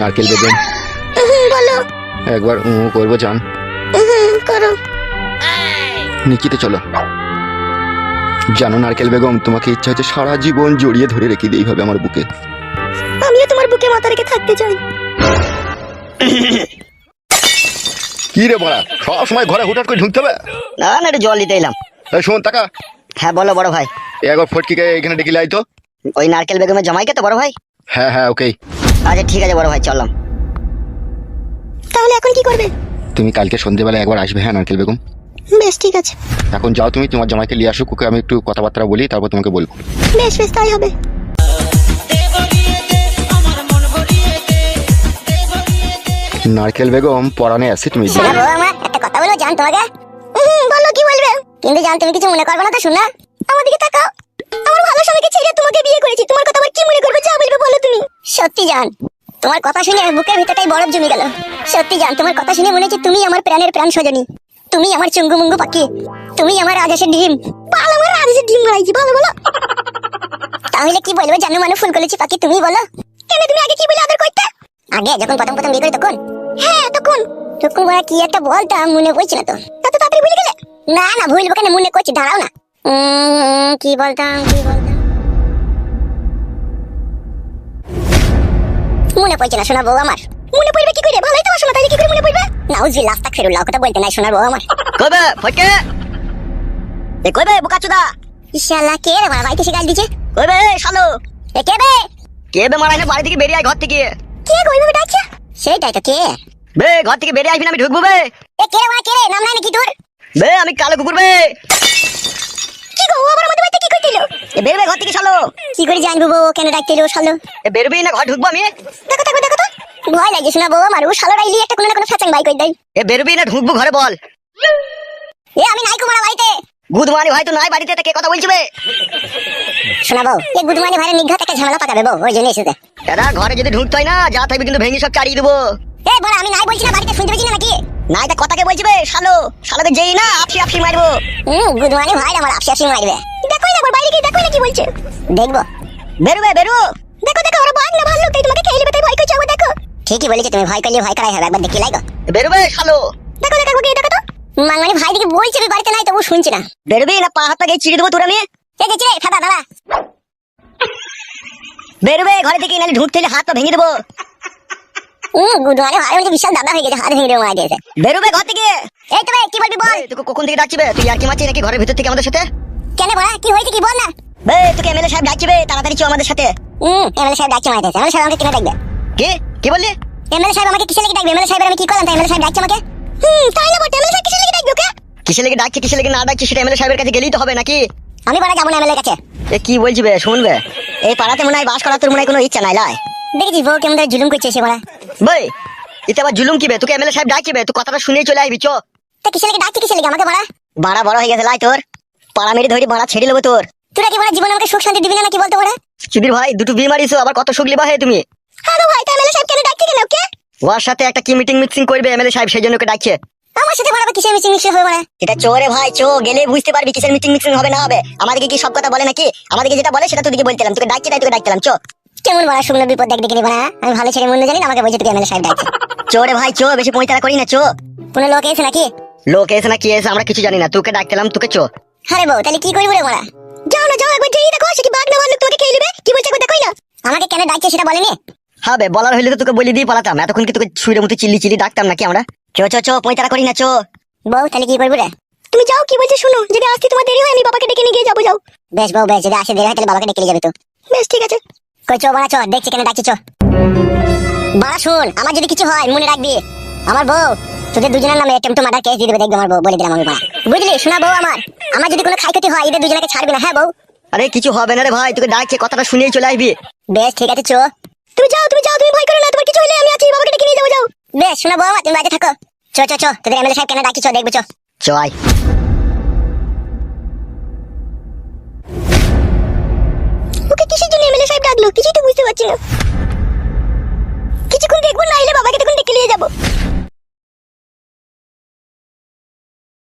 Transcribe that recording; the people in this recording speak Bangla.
নারকেল বেগম বলো। একবার উ করব জান। করো। নিকিতে চলো। জানো নারকেল বেগম তোমাকে ইচ্ছা হচ্ছে সারা জীবন জড়িয়ে ধরে রেখে দিই এইভাবে আমার বুকে। আমিও তোমার বুকে মাথা রেখে থাকতে চাই। কি রে বড়া? সব সময় ঘরে হুটহাট করে ঢুকতে হবে? না না একটু জল দিতে এলাম। এই শোন টাকা। হ্যাঁ বলো বড় ভাই। এই একবার ফটকিকে এখানে ডেকে লাই তো। ওই নারকেল বেগমের জামাইকে তো বড় ভাই। হ্যাঁ হ্যাঁ ওকে আচ্ছা ঠিক আছে বড় ভাই চললাম তাহলে এখন কি করবে? তুমি কালকে সন্ধ্যেবেলা একবার আসবে হ্যাঁ নারকেল বেগম? বেশ ঠিক আছে। এখন যাও তুমি তোমার জামাইকে নিয়ে আসো ওকে আমি একটু কথাবার্তা বলি তারপর তোমাকে বলব। বেশ বেশ তাই হবে। নারকেল বেগম পরানে আছে তুমি শোনা বউ আমার একটা কথা বলব জান তোমাকে হুম, বলো কি বলবে? কিন্তু জান তুমি কিছু মনে করবে না তো শোনা আমার দিকে তাকাও। আমার ভালো স্বামীকে ছেড়ে তোমাকে বিয়ে করেছি তোমার কথা আবার কি মনে করবে যা বলবে বলো। সত্যি জান, তোমার কথা শুনে বুকের ভিতরটাই বরফ জমে গেল। সত্যি জান, তোমার কথা শুনে মনে হচ্ছে তুমি আমার প্রাণের প্রাণ সজনী। তুমি আমার চুঙ্গু মুঙ্গু পাখি। তুমি আমার আদেশের ডিম। ভালো আমার রাজে ডিম মারাইছি ভালো বলো। তাহলে কি বলব, জানো মানে ফুল করেছি পাখি, তুমি বলো। কেন তুমি আগে কি বলে আদর করতে? আগে, যখন প্রথম প্রথম বিয়ে করি তখন? হ্যাঁ তখন। তখন বলা কি একটা বলতাম মনে পড়ছে না তো। এত তাড়াতাড়ি ভুলে গেলে? না না, ভুলবো কেন, মনে করছি, দাঁড়াও না। কি বলতাম কি বলতাম? মনে পড়ছে না শোনা বউ আমার। মনে পড়বে কি করে? ভালোই তো আসো না তাহলে কি করে মনে পড়বে? নাউজি লাস্তা ফেরুল্লাহ কথা বলতে নাই শোনার বউ আমার। কবে? ফটকে? এ কবে বোকা চুদা ইশাল্লাহ কে রে বাড়িতে এসে গাল দিছে কবে শালো? এ কে বে? কে বে মারা এনে বাড়ি থেকে বেরিয়ে আয় ঘর থেকে। কে ওইভাবে ডাকছে? সেইটাই তো কে। বে ঘর থেকে বেরিয়ে আসবি না আমি ঢুকবো বে। এ কে রে কে রে? নাম নাই নাকি তোর? বে আমি কালো কুকুর বে। কি গো আবার আমাদের বাড়িতে কি করছিল? এ বেরবে ঘর থেকে শালো কি করে জানব বউ কেন ডাকতে এলো এ বেরবি না ঘর ঢুকবো আমি। দেখো দেখো দেখো তো। ভয় লাগে শোনা বউ আমার শালো ডাইলি একটা কোনো না কোনো ফ্যাচাং বাই করে দেয়। এ বেরবি না ঢুকবো ঘরে বল। এ আমি নাই কুমারা বাড়িতে। গুদমানি ভাই তো নাই বাড়িতে তা কে কথা বলছি বে শোনা বউ এ গুদমানি ভাইয়ের নিঘাত একটা ঝামেলা পাকাবে বউ ওই জন্য এসেছে। এরা ঘরে যদি ঢুকতে হয় না যা থাকবে কিন্তু ভেঙে সব চাড়িয়ে দেবো। এ বড় আমি নাই বলছি না বাড়িতে শুনতে পেয়েছি না নাকি? নাই তা কথা বলছি বে শালো। শালোকে যেই না আপসি আপসি মারবো। হুম ভাই আমার আপসি আপসি মারবে। দেখোই না বাইরে গিয়ে দেখোই না কি বলছে। দেখব। বেরবে বেরু। দেখো দেখো ওরা না তাই তোমাকে খেয়ে নেবে তাই ভয় করছে আবার দেখো। ঠিকই বলেছে তুমি ভয় করলে ভয় করাই হবে একবার দেখি বেরবে শালো। দেখো দেখো গিয়ে দেখো তো। মাঙ্গানি ভাই দিকে বলছে আমি বাড়িতে নাই তবু শুনছি না। বেরবি না পা হাতটা গিয়ে চিড়ে দেবো তোর গেছি রে? ফাদা দাঁড়া বেরবে ঘরে থেকে নাহলে ঢুকতে হলে হাত পা ভেঙে দেবো। হুম বলছে বিশাল দাদা হয়ে গেছে হাত ভেঙে মারা দিয়েছে বেরোবে ঘর থেকে। এই তো কি বলবি বল? এই, কখন থেকে ডাকছি তুই আর কি মারছিস নাকি ঘরের ভিতর থেকে আমাদের সাথে? কেন বড়া কি হয়েছে কি বল না। বে তোকে এমএলএ সাহেব ডাকছি তাড়াতাড়ি চো আমাদের সাথে। হুম এমএলএ সাহেব ডাকছে মারা এমএলএ সাহেব আমাকে কেন ডাকবে? কি? কি বললি? এমএলএ সাহেব আমাকে কিসে লেগে ডাকবে? এমএলএ সাহেবের আমি কি করলাম? তাই এমএলএ সাহেব ডাকছে আমাকে? হুম তাই না বটে? এমএলএ কিসের লেগে ডাকবে ওকে? কিসে লেগে ডাকছি কিসে লেগে না ডাকছি সেটা এমএলএ সাহেবের কাছে গেলেই তো হবে নাকি? আমি বড়া যাব না এমএলএ কাছে। এ কি বলছি শুনবে এই পাড়াতে মনে হয় বাস করার তোর মনে হয় কোনো ইচ্ছা নাই লাই। দেখেছিস বউ কেমন জুলুম করছে এসে বড়া আবার জুলুম কি তোকে এমএলএ সাহেব ডাকছি বে তুই কথাটা চলে আসবি চো। তা কিসে লেগে ডাকছে কিসে লেগে? আমাকে বড়া বাড়া বড় হয়ে গেছে লাই তোর। পাড়া মেরে ধরি বাড়া ছেড়ে নেব তোর। তোরা কি বড়া জীবনে আমাকে সুখ শান্তি দিবি না নাকি বলতো বড়া সুধীর ভাই দুটো বিয়ে মারিছো আবার কত সুখ লিবা হে তুমি? হ্যাঁ ভাই তাই এমএলএ সাহেব কেন ডাকছে কেন? ওকে ওর সাথে একটা কি মিটিং মিক্সিং করবে এমএলএ সাহেব সেই জন্য ওকে ডাকছে। আমার সাথে বড়া কিসের মিচিং মিক্সি হবে এটা চোরে ভাই চো গেলে বুঝতে পারবি কিসের মিটিং মিক্সিং হবে না হবে। আমাদেরকে কি সব কথা বলে নাকি? আমাদেরকে যেটা বলে সেটা তোকে বলতেলাম তোকে ডাকছি তাই তোকে ডাকতেলাম চো। কেমন বড়া শুকনো বিপদ দেখ দেখে বড়া আমি ভালো ছেলে মন্দ জানি না আমাকে বলছে তোকে এমএলএ সাহেব ডাকছে চোরে ভাই চো বেশি পঁয়তারা করি না চো। কোনো লোক এসে নাকি? লোক এসে না কি এসে আমরা কিছু জানি না তোকে ডাকতেলাম তোকে চো। আরে বউ তাহলে কি করব রে বড়া যাও না যাও একবার যেই দেখো সে কি বাঘ না ভাল্লুক তোমাকে খেয়ে নেবে? কি বলছে একবার দেখোই না। আমাকে কেন ডাকছে সেটা বলেনি? হবে বলার হইলে তো তোকে বলে দিয়ে পালাতাম এতক্ষণ কি তোকে শুয়ে মতো চিল্লি চিল্লি ডাকতাম নাকি আমরা? চো চো চো পঁয়তারা করি না চো। বউ তাহলে কি করব রে? তুমি যাও কি বলছে শুনো যদি আসতে তোমার দেরি হয় আমি বাবাকে ডেকে নিয়ে গিয়ে যাব যাও। বেশ বউ বেশ যদি আসে দেরি হয় তাহলে বাবাকে ডেকে নিয়ে যাবে তো। বেশ ঠিক আছে। কই চো বড়া চো দেখছি কেন ডাকছি চো। বাড়া শুন আমার যদি কিছু হয় মনে রাখবি আমার বউ তোদের দুজনের নামে টেম্পটো মার্ডার কেস দিয়ে দেবে দেখবি আমার বউ বলে দিলাম আমি বাড়া। বুঝলি? শোনা বউ আমার আমার যদি কোনো ক্ষয়ক্ষতি হয় এদের দুজনকে ছাড়বি না হ্যাঁ বউ? আরে কিছু হবে না রে ভাই তোকে ডাকছে কথাটা শুনেই চলে আসবি। বেশ ঠিক আছে চো। তুমি যাও তুমি যাও তুমি ভয় করো না তোমার কিছু হলে আমি আছি বাবাকে ডেকে নিয়ে যাব যাও। বেশ শোনা বউ আমার তুমি বাজে থাকো। চো চো চো তোদের এমএলএ সাহেব কেন ডাকছি চো দেখব চো। চয় ডাকলো, কিছুই তো বুঝতে পারছি না। কিছুক্ষণ দেখব, না এলে বাবাকে তখন ডেকে নিয়ে যাব।